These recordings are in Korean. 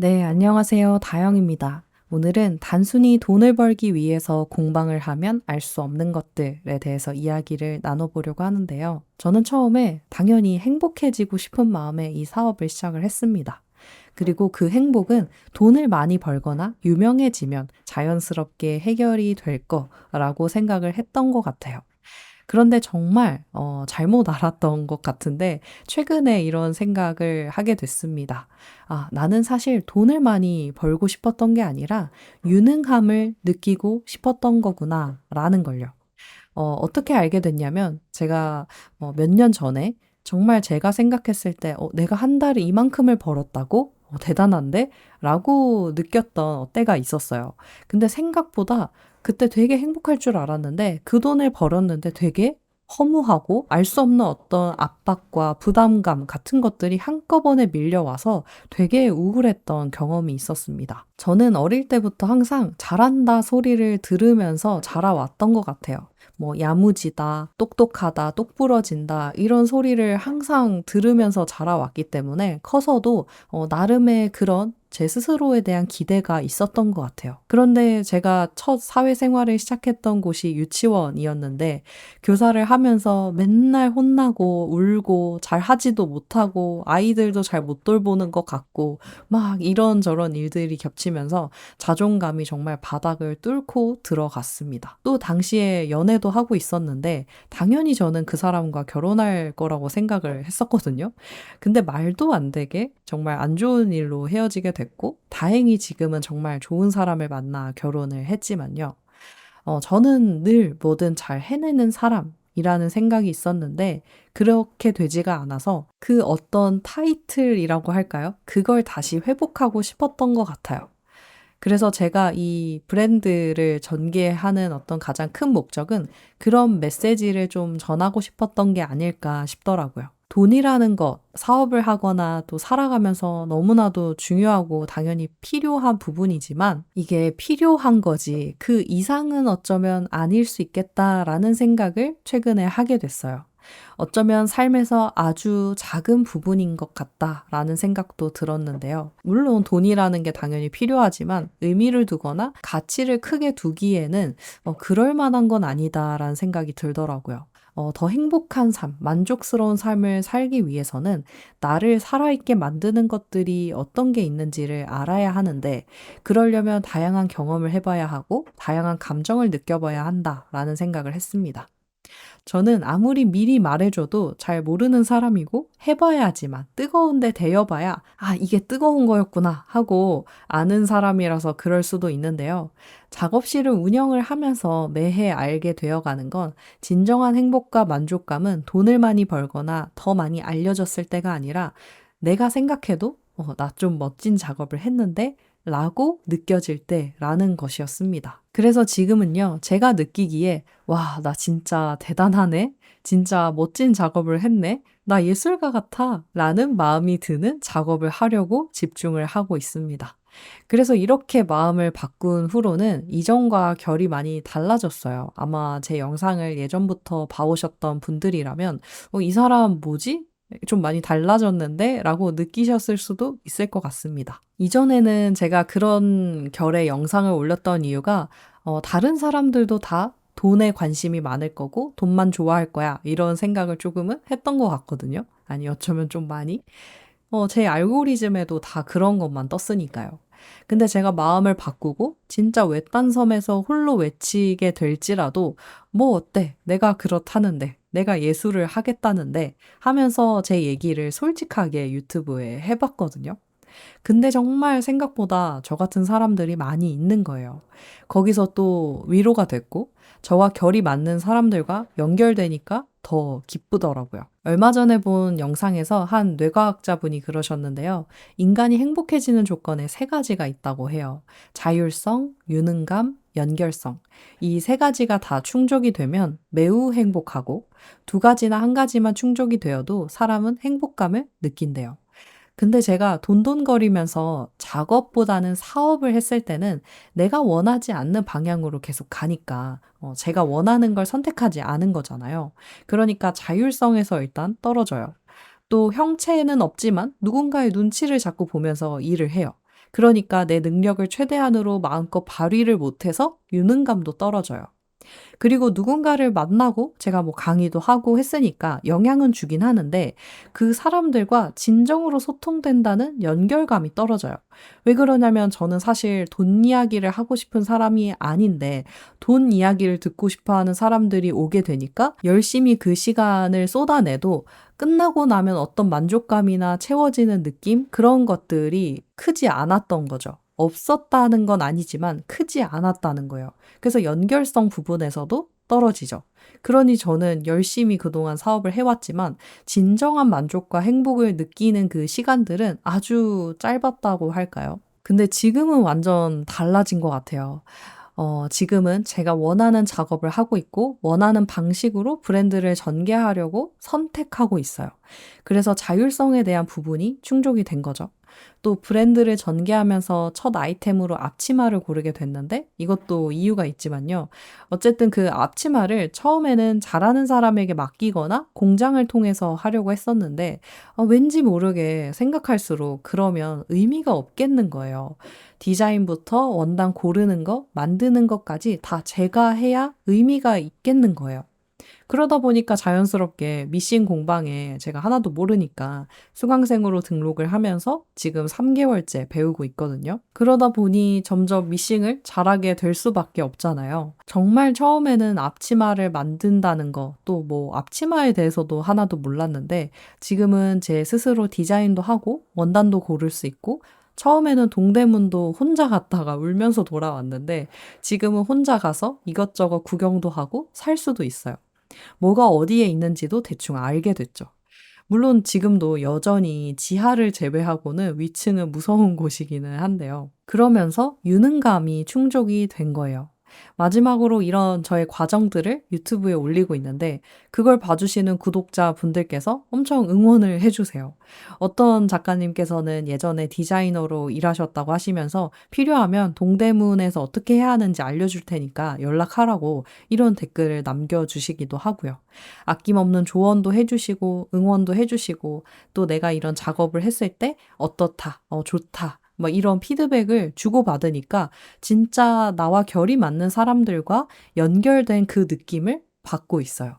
네, 안녕하세요. 다영입니다. 오늘은 단순히 돈을 벌기 위해서 공방을 하면 알 수 없는 것들에 대해서 이야기를 나눠보려고 하는데요. 저는 처음에 당연히 행복해지고 싶은 마음에 이 사업을 시작을 했습니다. 그리고 그 행복은 돈을 많이 벌거나 유명해지면 자연스럽게 해결이 될 거라고 생각을 했던 것 같아요. 그런데 정말 어 잘못 알았던 것 같은데 최근에 이런 생각을 하게 됐습니다. '아 나는 사실 돈을 많이 벌고 싶었던 게 아니라 유능함을 느끼고 싶었던 거구나.'라는 걸요. 어 어떻게 알게 됐냐면 제가 어 몇년 전에 정말 제가 생각했을 때 '어 내가 한 달에 이만큼을 벌었다고? 어 대단한데?'라고 느꼈던 때가 있었어요. 근데 생각보다 그때 되게 행복할 줄 알았는데 그 돈을 벌었는데 되게 허무하고 알 수 없는 어떤 압박과 부담감 같은 것들이 한꺼번에 밀려와서 되게 우울했던 경험이 있었습니다. 저는 어릴 때부터 항상 잘한다 소리를 들으면서 자라왔던 것 같아요. 뭐 야무지다, 똑똑하다, 똑부러진다 이런 소리를 항상 들으면서 자라왔기 때문에 커서도 어 나름의 그런 제 스스로에 대한 기대가 있었던 것 같아요. 그런데 제가 첫 사회생활을 시작했던 곳이 유치원이었는데 교사를 하면서 맨날 혼나고 울고 잘 하지도 못하고 아이들도 잘 못 돌보는 것 같고 막 이런저런 일들이 겹치면서 자존감이 정말 바닥을 뚫고 들어갔습니다. 또 당시에 연애도 하고 있었는데 당연히 저는 그 사람과 결혼할 거라고 생각을 했었거든요. 근데 말도 안 되게 정말 안 좋은 일로 헤어지게 됐고 다행히 지금은 정말 좋은 사람을 만나 결혼을 했지만요. 어 저는 늘 뭐든 잘 해내는 사람 이라는 생각이 있었는데 그렇게 되지가 않아서 그 어떤 타이틀이라고 할까요? 그걸 다시 회복하고 싶었던 것 같아요. 그래서 제가 이 브랜드를 전개하는 어떤 가장 큰 목적은 그런 메시지를 좀 전하고 싶었던 게 아닐까 싶더라고요. 돈이라는 것, 사업을 하거나 또 살아가면서 너무나도 중요하고 당연히 필요한 부분이지만 이게 필요한 거지 그 이상은 어쩌면 아닐 수 있겠다라는 생각을 최근에 하게 됐어요. 어쩌면 삶에서 아주 작은 부분인 것 같다라는 생각도 들었는데요. 물론 돈이라는 게 당연히 필요하지만 의미를 두거나 가치를 크게 두기에는 어, 그럴 만한 건 아니다라는 생각이 들더라고요. 어, 더 행복한 삶, 만족스러운 삶을 살기 위해서는 나를 살아있게 만드는 것들이 어떤 게 있는지를 알아야 하는데, 그러려면 다양한 경험을 해봐야 하고, 다양한 감정을 느껴봐야 한다라는 생각을 했습니다. 저는 아무리 미리 말해줘도 잘 모르는 사람이고 해봐야지만 뜨거운데 데여봐야 아, 이게 뜨거운 거였구나 하고 아는 사람이라서 그럴 수도 있는데요. 작업실을 운영을 하면서 매해 알게 되어가는 건 진정한 행복과 만족감은 돈을 많이 벌거나 더 많이 알려졌을 때가 아니라 내가 생각해도 어, 나 좀 멋진 작업을 했는데 라고 느껴질 때 라는 것이었습니다. 그래서 지금은요, 제가 느끼기에, 와, 나 진짜 대단하네? 진짜 멋진 작업을 했네? 나 예술가 같아? 라는 마음이 드는 작업을 하려고 집중을 하고 있습니다. 그래서 이렇게 마음을 바꾼 후로는 이전과 결이 많이 달라졌어요. 아마 제 영상을 예전부터 봐오셨던 분들이라면, 어, 이 사람 뭐지? 좀 많이 달라졌는데? 라고 느끼셨을 수도 있을 것 같습니다. 이전에는 제가 그런 결의 영상을 올렸던 이유가 어, 다른 사람들도 다 돈에 관심이 많을 거고 돈만 좋아할 거야. 이런 생각을 조금은 했던 것 같거든요. 아니, 어쩌면 좀 많이. 어, 제 알고리즘에도 다 그런 것만 떴으니까요. 근데 제가 마음을 바꾸고 진짜 외딴 섬에서 홀로 외치게 될지라도 뭐 어때? 내가 그렇다는데. 내가 예술을 하겠다는데 하면서 제 얘기를 솔직하게 유튜브에 해봤거든요. 근데 정말 생각보다 저 같은 사람들이 많이 있는 거예요. 거기서 또 위로가 됐고, 저와 결이 맞는 사람들과 연결되니까 더 기쁘더라고요. 얼마 전에 본 영상에서 한 뇌과학자분이 그러셨는데요. 인간이 행복해지는 조건에 세 가지가 있다고 해요. 자율성, 유능감, 연결성. 이 세 가지가 다 충족이 되면 매우 행복하고 두 가지나 한 가지만 충족이 되어도 사람은 행복감을 느낀대요. 근데 제가 돈돈거리면서 작업보다는 사업을 했을 때는 내가 원하지 않는 방향으로 계속 가니까 어, 제가 원하는 걸 선택하지 않은 거잖아요. 그러니까 자율성에서 일단 떨어져요. 또 형체는 없지만 누군가의 눈치를 자꾸 보면서 일을 해요. 그러니까 내 능력을 최대한으로 마음껏 발휘를 못해서 유능감도 떨어져요. 그리고 누군가를 만나고 제가 뭐 강의도 하고 했으니까 영향은 주긴 하는데 그 사람들과 진정으로 소통된다는 연결감이 떨어져요. 왜 그러냐면 저는 사실 돈 이야기를 하고 싶은 사람이 아닌데 돈 이야기를 듣고 싶어 하는 사람들이 오게 되니까 열심히 그 시간을 쏟아내도 끝나고 나면 어떤 만족감이나 채워지는 느낌? 그런 것들이 크지 않았던 거죠. 없었다는 건 아니지만 크지 않았다는 거예요. 그래서 연결성 부분에서도 떨어지죠. 그러니 저는 열심히 그동안 사업을 해왔지만 진정한 만족과 행복을 느끼는 그 시간들은 아주 짧았다고 할까요? 근데 지금은 완전 달라진 것 같아요. 어, 지금은 제가 원하는 작업을 하고 있고, 원하는 방식으로 브랜드를 전개하려고 선택하고 있어요. 그래서 자율성에 대한 부분이 충족이 된 거죠. 또 브랜드를 전개하면서 첫 아이템으로 앞치마를 고르게 됐는데 이것도 이유가 있지만요. 어쨌든 그 앞치마를 처음에는 잘하는 사람에게 맡기거나 공장을 통해서 하려고 했었는데 어, 왠지 모르게 생각할수록 그러면 의미가 없겠는 거예요. 디자인부터 원단 고르는 것, 만드는 것까지 다 제가 해야 의미가 있겠는 거예요. 그러다 보니까 자연스럽게 미싱 공방에 제가 하나도 모르니까 수강생으로 등록을 하면서 지금 3개월째 배우고 있거든요. 그러다 보니 점점 미싱을 잘하게 될 수밖에 없잖아요. 정말 처음에는 앞치마를 만든다는 거, 또 뭐 앞치마에 대해서도 하나도 몰랐는데 지금은 제 스스로 디자인도 하고 원단도 고를 수 있고 처음에는 동대문도 혼자 갔다가 울면서 돌아왔는데 지금은 혼자 가서 이것저것 구경도 하고 살 수도 있어요. 뭐가 어디에 있는지도 대충 알게 됐죠. 물론 지금도 여전히 지하를 제외하고는 위층은 무서운 곳이기는 한데요. 그러면서 유능감이 충족이 된 거예요. 마지막으로 이런 저의 과정들을 유튜브에 올리고 있는데 그걸 봐주시는 구독자 분들께서 엄청 응원을 해주세요. 어떤 작가님께서는 예전에 디자이너로 일하셨다고 하시면서 필요하면 동대문에서 어떻게 해야 하는지 알려줄 테니까 연락하라고 이런 댓글을 남겨주시기도 하고요. 아낌없는 조언도 해주시고 응원도 해주시고 또 내가 이런 작업을 했을 때 어떻다, 어, 좋다, 막 이런 피드백을 주고받으니까 진짜 나와 결이 맞는 사람들과 연결된 그 느낌을 받고 있어요.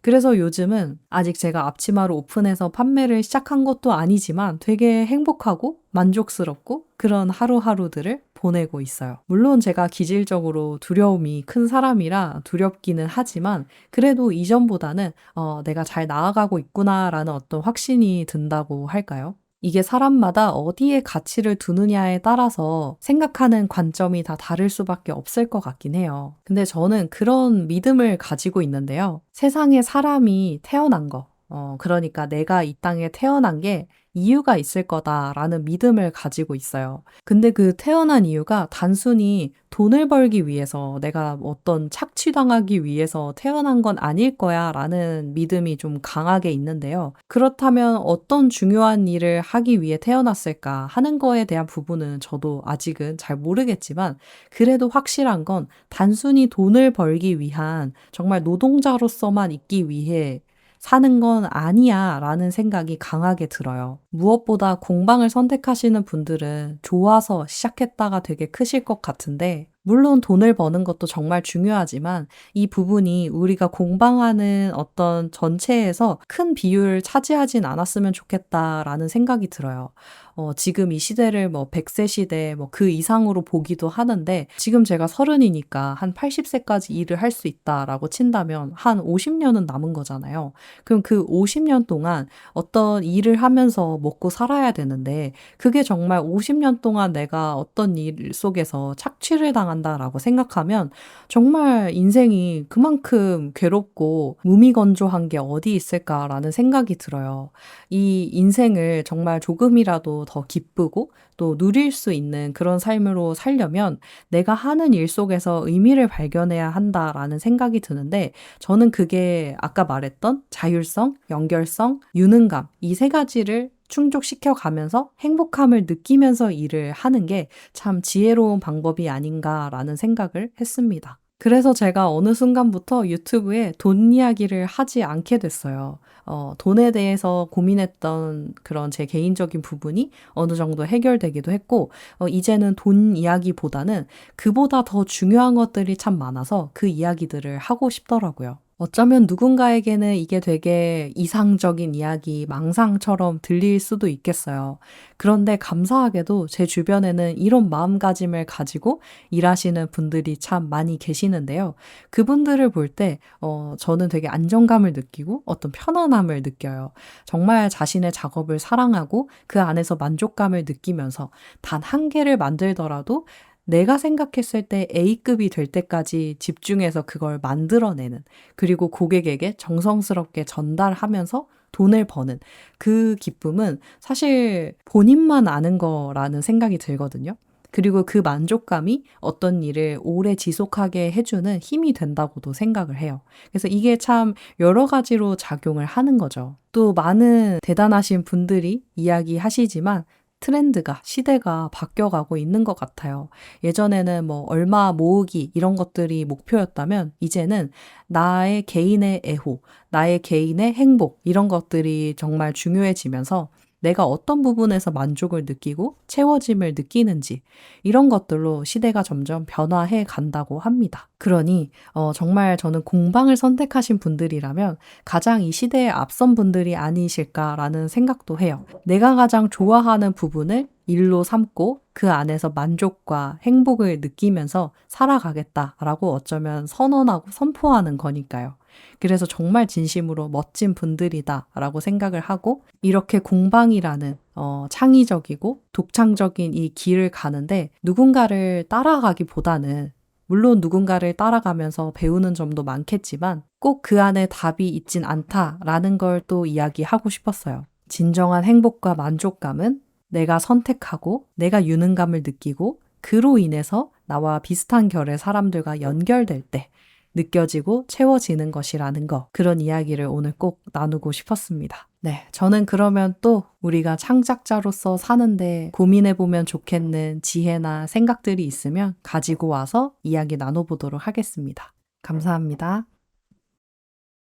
그래서 요즘은 아직 제가 앞치마를 오픈해서 판매를 시작한 것도 아니지만 되게 행복하고 만족스럽고 그런 하루하루들을 보내고 있어요. 물론 제가 기질적으로 두려움이 큰 사람이라 두렵기는 하지만 그래도 이전보다는 어, 내가 잘 나아가고 있구나라는 어떤 확신이 든다고 할까요? 이게 사람마다 어디에 가치를 두느냐에 따라서 생각하는 관점이 다 다를 수밖에 없을 것 같긴 해요. 근데 저는 그런 믿음을 가지고 있는데요. 세상에 사람이 태어난 거, 어, 그러니까 내가 이 땅에 태어난 게 이유가 있을 거다라는 믿음을 가지고 있어요. 근데 그 태어난 이유가 단순히 돈을 벌기 위해서 내가 어떤 착취당하기 위해서 태어난 건 아닐 거야 라는 믿음이 좀 강하게 있는데요. 그렇다면 어떤 중요한 일을 하기 위해 태어났을까 하는 거에 대한 부분은 저도 아직은 잘 모르겠지만 그래도 확실한 건 단순히 돈을 벌기 위한 정말 노동자로서만 있기 위해 사는 건 아니야 라는 생각이 강하게 들어요. 무엇보다 공방을 선택하시는 분들은 좋아서 시작했다가 되게 크실 것 같은데 물론 돈을 버는 것도 정말 중요하지만 이 부분이 우리가 공방하는 어떤 전체에서 큰 비율을 차지하진 않았으면 좋겠다라는 생각이 들어요. 어, 지금 이 시대를 뭐 100세 시대 뭐 그 이상으로 보기도 하는데 지금 제가 서른이니까 한 80세까지 일을 할 수 있다라고 친다면 한 50년은 남은 거잖아요. 그럼 그 50년 동안 어떤 일을 하면서 먹고 살아야 되는데 그게 정말 50년 동안 내가 어떤 일 속에서 착취를 당 한다라고 생각하면 정말 인생이 그만큼 괴롭고 무미건조한 게 어디 있을까라는 생각이 들어요. 이 인생을 정말 조금이라도 더 기쁘고 또 누릴 수 있는 그런 삶으로 살려면 내가 하는 일 속에서 의미를 발견해야 한다라는 생각이 드는데 저는 그게 아까 말했던 자율성, 연결성, 유능감 이 세 가지를 충족시켜 가면서 행복함을 느끼면서 일을 하는 게 참 지혜로운 방법이 아닌가라는 생각을 했습니다. 그래서 제가 어느 순간부터 유튜브에 돈 이야기를 하지 않게 됐어요. 어, 돈에 대해서 고민했던 그런 제 개인적인 부분이 어느 정도 해결되기도 했고, 어, 이제는 돈 이야기보다는 그보다 더 중요한 것들이 참 많아서 그 이야기들을 하고 싶더라고요. 어쩌면 누군가에게는 이게 되게 이상적인 이야기, 망상처럼 들릴 수도 있겠어요. 그런데 감사하게도 제 주변에는 이런 마음가짐을 가지고 일하시는 분들이 참 많이 계시는데요. 그분들을 볼 때, 어, 저는 되게 안정감을 느끼고 어떤 편안함을 느껴요. 정말 자신의 작업을 사랑하고 그 안에서 만족감을 느끼면서 단 한 개를 만들더라도 내가 생각했을 때 A급이 될 때까지 집중해서 그걸 만들어내는, 그리고 고객에게 정성스럽게 전달하면서 돈을 버는 그 기쁨은 사실 본인만 아는 거라는 생각이 들거든요. 그리고 그 만족감이 어떤 일을 오래 지속하게 해주는 힘이 된다고도 생각을 해요. 그래서 이게 참 여러 가지로 작용을 하는 거죠. 또 많은 대단하신 분들이 이야기하시지만 트렌드가, 시대가 바뀌어가고 있는 것 같아요. 예전에는 뭐 얼마 모으기 이런 것들이 목표였다면 이제는 나의 개인의 애호, 나의 개인의 행복 이런 것들이 정말 중요해지면서 내가 어떤 부분에서 만족을 느끼고 채워짐을 느끼는지 이런 것들로 시대가 점점 변화해 간다고 합니다. 그러니 어, 정말 저는 공방을 선택하신 분들이라면 가장 이 시대에 앞선 분들이 아니실까라는 생각도 해요. 내가 가장 좋아하는 부분을 일로 삼고 그 안에서 만족과 행복을 느끼면서 살아가겠다라고 어쩌면 선언하고 선포하는 거니까요. 그래서 정말 진심으로 멋진 분들이다라고 생각을 하고 이렇게 공방이라는 어, 창의적이고 독창적인 이 길을 가는데 누군가를 따라가기보다는 물론 누군가를 따라가면서 배우는 점도 많겠지만 꼭 그 안에 답이 있진 않다라는 걸 또 이야기하고 싶었어요. 진정한 행복과 만족감은 내가 선택하고 내가 유능감을 느끼고 그로 인해서 나와 비슷한 결의 사람들과 연결될 때 느껴지고 채워지는 것이라는 거. 그런 이야기를 오늘 꼭 나누고 싶었습니다. 네. 저는 그러면 또 우리가 창작자로서 사는데 고민해보면 좋겠는 지혜나 생각들이 있으면 가지고 와서 이야기 나눠보도록 하겠습니다. 감사합니다.